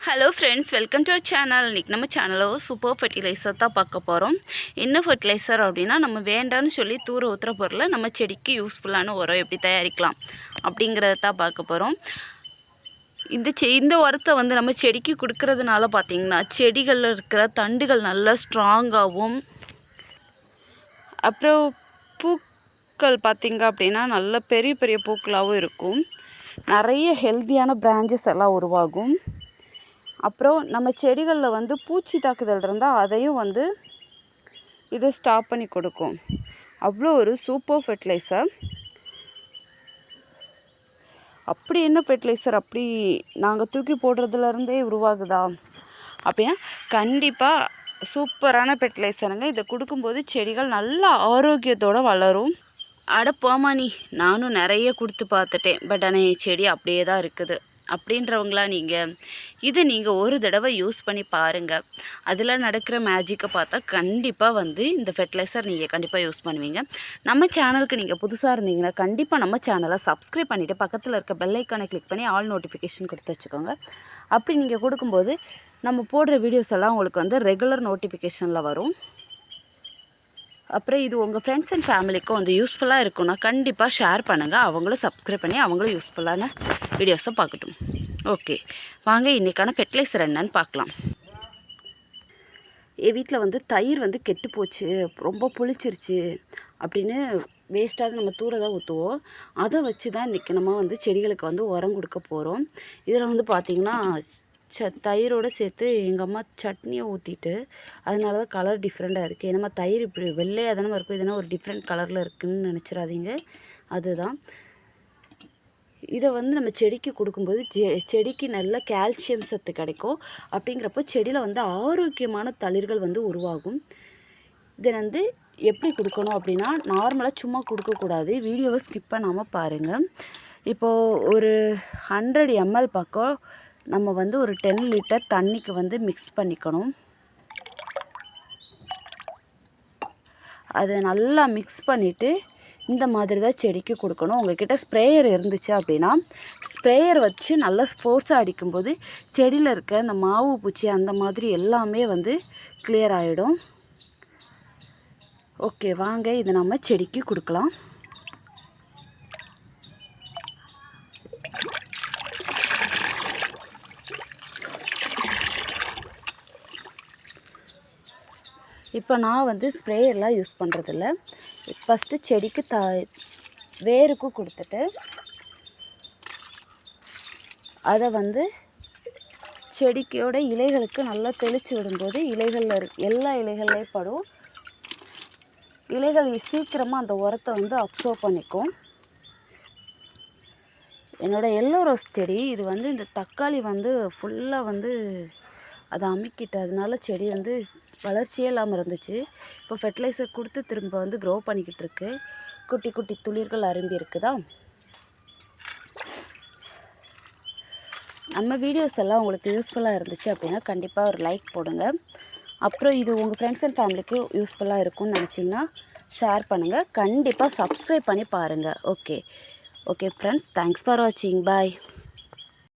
Hello friends welcome to channel இன்றைக்கி நம்ம சேனலில் சூப்பர் ஃபர்டிலைசர் தான் பார்க்க போகிறோம் என்ன ஃபர்டிலைசர் அப்படின்னா நம்ம வேண்டான்னு சொல்லி தூர ஊற்றுற பொருளை நம்ம செடிக்கு யூஸ்ஃபுல்லான உரம் எப்படி தயாரிக்கலாம் அப்படிங்கிறத தான் பார்க்க போகிறோம் இந்த செ இந்த உரத்தை வந்து நம்ம செடிக்கு கொடுக்கறதுனால பார்த்திங்கன்னா செடிகளில் இருக்கிற தண்டுகள் நல்லா ஸ்ட்ராங்காகவும் அப்புறம் பூக்கள் பார்த்திங்க அப்படின்னா நல்ல பெரிய பெரிய பூக்களாகவும் இருக்கும். நிறைய ஹெல்த்தியான பிரான்ச்சஸ் எல்லாம் உருவாகும். அப்புறம் நம்ம செடிகளில் வந்து பூச்சி தாக்குதல் இருந்தால் அதையும் வந்து இது ஸ்டாப் பண்ணி கொடுக்கும். அவ்வளோ ஒரு சூப்பர் ஃபெர்டிலைசர் அப்படி என்ன ஃபெர்டிலைசர் அப்படி நாங்கள் தூக்கி போடுறதுலேருந்தே உருவாகுதா? அப்படின்னா கண்டிப்பாக சூப்பரான ஃபெர்டிலைசருங்க இதை கொடுக்கும்போது செடிகள் நல்ல ஆரோக்கியத்தோடு வளரும். அட போமா நீ. நானும் நிறைய கொடுத்து பார்த்துட்டேன். பட் ஆனால் என் செடி அப்படியே தான் இருக்குது. அப்படின்றவங்களா நீங்கள் இது நீங்கள் ஒரு தடவை யூஸ் பண்ணி பாருங்கள் அதில் நடக்கிற மேஜிக்கை பார்த்தா கண்டிப்பாக வந்து இந்த ஃபெர்டிலைசர் நீங்கள் கண்டிப்பாக யூஸ் பண்ணுவீங்க. நம்ம சேனலுக்கு நீங்கள் புதுசாக இருந்தீங்கன்னா கண்டிப்பாக நம்ம சேனலை சப்ஸ்கிரைப் பண்ணிவிட்டு பக்கத்தில் இருக்க பெல்லைக்கானை கிளிக் பண்ணி ஆல் நோட்டிஃபிகேஷன் கொடுத்து வச்சுக்கோங்க. அப்படி நீங்கள் கொடுக்கும்போது நம்ம போடுற வீடியோஸ் எல்லாம் உங்களுக்கு வந்து ரெகுலர் நோட்டிஃபிகேஷனில் வரும். அப்புறம் இது உங்கள் ஃப்ரெண்ட்ஸ் அண்ட் ஃபேமிலிக்கும் வந்து யூஸ்ஃபுல்லாக இருக்குன்னா கண்டிப்பாக ஷேர் பண்ணுங்கள் அவங்களும் சப்ஸ்கிரைப் பண்ணி அவங்களும் யூஸ்ஃபுல்லான வீடியோஸை பார்க்கட்டும். ஓகே வாங்க இன்றைக்கான ஃபெர்டிலைசர் என்னன்னு பார்க்கலாம். என் வீட்டில் வந்து தயிர் வந்து கெட்டு போச்சு. ரொம்ப புளிச்சிருச்சு. அப்படின்னு வேஸ்ட்டாக நம்ம தூர தான் ஊற்றுவோம் அதை வச்சு தான் இன்றைக்கி நம்ம வந்து செடிகளுக்கு வந்து உரம் கொடுக்க போகிறோம் இதில் வந்து பார்த்திங்கன்னா ச தயிரோடு சேர்த்து எங்கள் அம்மா சட்னியை ஊற்றிட்டு அதனால தான் கலர் டிஃப்ரெண்ட்டாக இருக்குது ஏன்னா தயிர் இப்படி வெள்ளையாக தானே இருக்கும். இதுனா ஒரு டிஃப்ரெண்ட் கலரில் இருக்குதுன்னு நினச்சிடாதீங்க. அதுதான். இதை வந்து நம்ம செடிக்கு கொடுக்கும்போது செ செடிக்கு நல்ல கால்சியம் சத்து கிடைக்கும். அப்படிங்கிறப்போ செடியில் வந்து ஆரோக்கியமான தளிர்கள் வந்து உருவாகும். இதை வந்து எப்படி கொடுக்கணும் அப்படின்னா நார்மலாக சும்மா கொடுக்கக்கூடாது வீடியோவை ஸ்கிப் பண்ணாமல் பாருங்கள் இப்போது ஒரு ஹண்ட்ரட் எம்எல் பக்கம் நம்ம வந்து ஒரு டென் லிட்டர் தண்ணிக்கு வந்து மிக்ஸ் பண்ணிக்கணும். அதை நல்லா மிக்ஸ் பண்ணிவிட்டு இந்த மாதிரி தான் செடிக்கு கொடுக்கணும். உங்கள்கிட்ட ஸ்ப்ரேயர் இருந்துச்சு அப்படின்னா ஸ்ப்ரேயர் வச்சு நல்லா ஃபோர்ஸாக அடிக்கும்போது செடியில் இருக்க இந்த மாவு பூச்சி அந்த மாதிரி எல்லாமே வந்து கிளியர் ஆகிடும் ஓகே வாங்க இதை நம்ம செடிக்கு கொடுக்கலாம். இப்போ நான் வந்து ஸ்ப்ரேயர்லாம் யூஸ் பண்ணுறதில்ல ஃபஸ்ட்டு செடிக்கு த வேருக்கும் கொடுத்துட்டு அதை வந்து செடிக்கோட இலைகளுக்கு நல்லா தெளித்து விடும்போது இலைகளில் இரு எல்லா இலைகள்லேயும் படும். இலைகள் சீக்கிரமாக அந்த உரத்தை வந்து அப்சர்வ் பண்ணிக்கும். என்னோடய எல்லோ ரோஸ் செடி இது வந்து இந்த தக்காளி வந்து ஃபுல்லாக வந்து அதை அமுக்கிட்டு அதனால செடி வந்து வளர்ச்சியே இல்லாமல் இருந்துச்சு. இப்போ ஃபெர்டிலைசர் கொடுத்து திரும்ப வந்து க்ரோ பண்ணிக்கிட்டு இருக்கு. குட்டி குட்டி துளிர்கள் அரும்பி இருக்குதா? நம்ம வீடியோஸ் எல்லாம் உங்களுக்கு யூஸ்ஃபுல்லாக இருந்துச்சு அப்படின்னா கண்டிப்பாக ஒரு லைக் போடுங்க. அப்புறம் இது உங்கள் ஃப்ரெண்ட்ஸ் அண்ட் ஃபேமிலிக்கு யூஸ்ஃபுல்லாக இருக்கும்னு நினச்சிங்கன்னா ஷேர் பண்ணுங்கள் கண்டிப்பாக சப்ஸ்கிரைப் பண்ணி பாருங்கள் okay okay friends thanks for வாட்சிங் பாய்